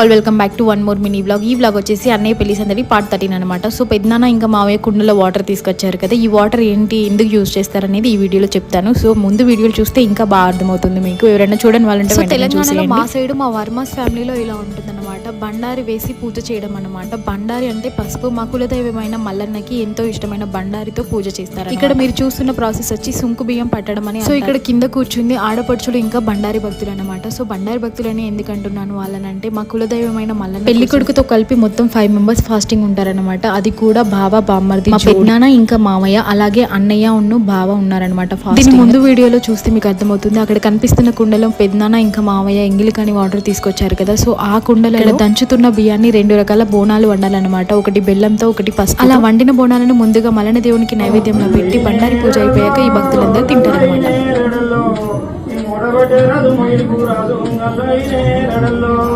All welcome back to one more mini blog ఈ blog వచ్చేసి అన్నయ్య పెళ్ళి సందడి పార్ట్ థర్టీన్ అనమాట సో పెద్దనాన్న ఇంకా మావయ్య కుండలో వాటర్ తీసుకొచ్చారు కదా ఈ వాటర్ ఏంటి ఎందుకు యూజ్ చేస్తారనేది ఈ వీడియోలో చెప్తాను. సో ముందు వీడియోలు చూస్తే ఇంకా బాగా అర్థమవుతుంది మీకు. ఎవరైనా చూడని వాళ్ళంటే తెలంగాణలో. మా సైడ్ మా వర్మస్ ఫ్యామిలీలో ఇలా ఉంటుందన్నమాట. బండారి వేసి పూజ చేయడం అన్నమాట. బండారి అంటే పసుపు మా కులదైవమైన మల్లన్నకి ఎంతో ఇష్టమైన బండారితో పూజ చేస్తారు ఇక్కడ మీరు చూస్తున్న ప్రాసెస్ వచ్చి సుంకు బియ్యం పట్టడం అని సో ఇక్కడ కింద కూర్చుంది ఆడపడుచులు ఇంకా బండారి భక్తులు అనమాట సో బండారి భక్తులని ఎందుకు అంటున్నాను వాళ్ళనంటే మా కులదైవమైన మల్లన్న పెళ్ళి కొడుకుతో కలిపి మొత్తం ఫైవ్ మెంబర్స్ ఫాస్టింగ్ ఉంటారన్నమాట. అది కూడా బావ బామ్మర్ది మా పెద్దనాన్న ఇంకా మామయ్య అలాగే అన్నయ్య ఉన్ను బావ ఉన్నారనమాట దీని ముందు వీడియోలో చూస్తే మీకు అర్థమవుతుంది. అక్కడ కనిపిస్తున్న కుండలో పెద్దనాన్న ఇంకా మామయ్య ఎంగిలి కానీ వాటర్ తీసుకొచ్చారు కదా. సో ఆ కుండలో దంచుతున్న బియ్యాన్ని రెండు రకాల బోనాలు వండాలన్నమాట. ఒకటి బెల్లంతో ఒకటి పసుపు అలా వండిన బోనాలను ముందుగా మలన దేవునికి నైవేద్యంలో పెట్టి బండారి పూజ అయిపోయాక ఈ భక్తులందరూ తింటారనమాట